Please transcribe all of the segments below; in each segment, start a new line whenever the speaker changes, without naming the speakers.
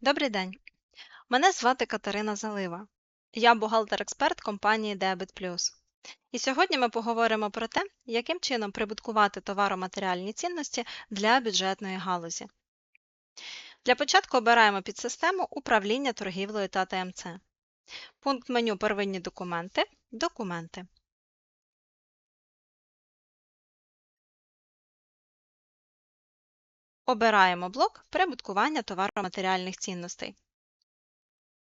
Добрий день. Мене звати Катерина Залива. Я бухгалтер-експерт компанії Debit. І сьогодні ми поговоримо про те, яким чином прибуткувати товароматеріальні цінності для бюджетної галузі. Для початку обираємо підсистему управління торгівлею та ТМЦ. Пункт меню Первинні документи Документи. Обираємо блок Прибуткування товароматеріальних цінностей.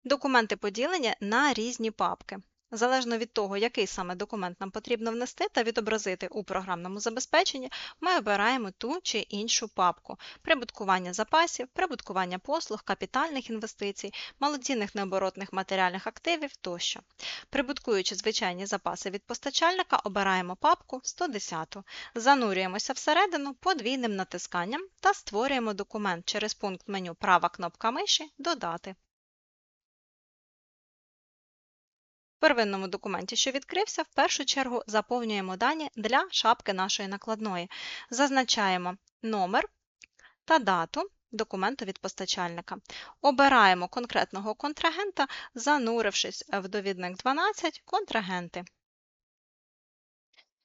Документи поділені на різні папки. Залежно від того, який саме документ нам потрібно внести та відобразити у програмному забезпеченні, ми обираємо ту чи іншу папку прибуткування запасів, прибуткування послуг, капітальних інвестицій, малоцінних необоротних матеріальних активів тощо. Прибуткуючи звичайні запаси від постачальника, обираємо папку 110. Занурюємося всередину подвійним натисканням та створюємо документ через пункт меню Права кнопка миші Додати. Первинному документі, що відкрився, в першу чергу заповнюємо дані для шапки нашої накладної. Зазначаємо номер та дату документу від постачальника. Обираємо конкретного контрагента, занурившись в довідник 12 контрагенти.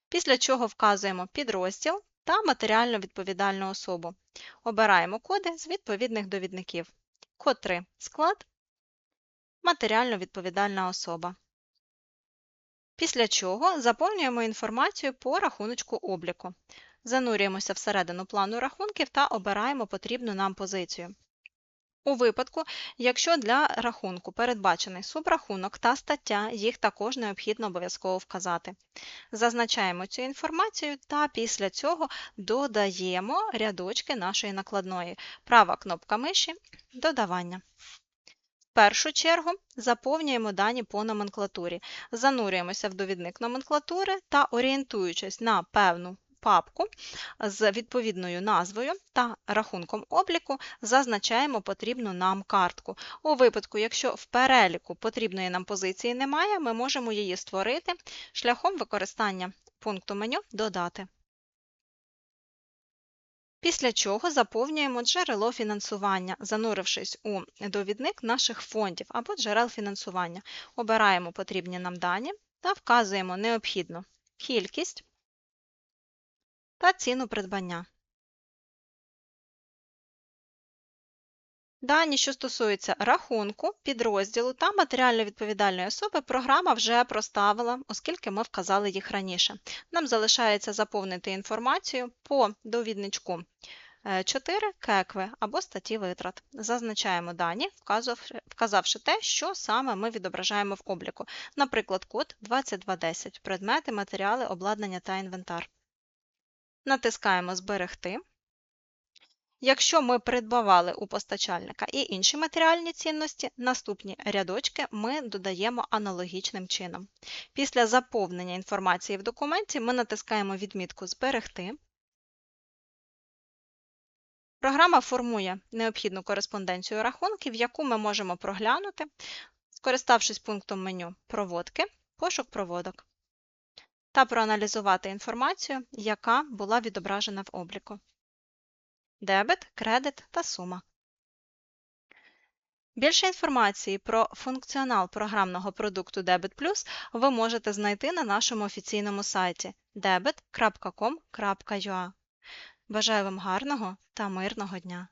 Після чого вказуємо підрозділ та матеріально відповідальну особу. Обираємо коди з відповідних довідників. Код 3 склад, матеріально відповідальна особа. Після чого заповнюємо інформацію по рахуночку обліку. Занурюємося всередину плану рахунків та обираємо потрібну нам позицію. У випадку, якщо для рахунку передбачений субрахунок та стаття, їх також необхідно обов'язково вказати. Зазначаємо цю інформацію та після цього додаємо рядочки нашої накладної. Права кнопка миші Додавання. Першу чергу заповнюємо дані по номенклатурі, занурюємося в довідник номенклатури та, орієнтуючись на певну папку з відповідною назвою та рахунком обліку, зазначаємо потрібну нам картку. У випадку, якщо в переліку потрібної нам позиції немає, ми можемо її створити шляхом використання пункту меню Додати. Після чого заповнюємо джерело фінансування, занурившись у довідник наших фондів або джерел фінансування. Обираємо потрібні нам дані та вказуємо необхідну кількість та ціну придбання. Дані, що стосуються рахунку, підрозділу та матеріально відповідальної особи, програма вже проставила, оскільки ми вказали їх раніше. Нам залишається заповнити інформацію по довідничку 4 кекви або статті витрат. Зазначаємо дані, вказавши те, що саме ми відображаємо в обліку. Наприклад, код 2210, предмети, матеріали, обладнання та інвентар. Натискаємо Зберегти. Якщо ми придбавали у постачальника і інші матеріальні цінності, наступні рядочки ми додаємо аналогічним чином. Після заповнення інформації в документі ми натискаємо відмітку Зберегти. Програма формує необхідну кореспонденцію рахунків, яку ми можемо проглянути, скориставшись пунктом меню Проводки, пошук проводок та проаналізувати інформацію, яка була відображена в обліку дебет, кредит та сума. Більше інформації про функціонал програмного продукту Debit Plus ви можете знайти на нашому офіційному сайті debit.com.ua. Бажаю вам гарного та мирного дня!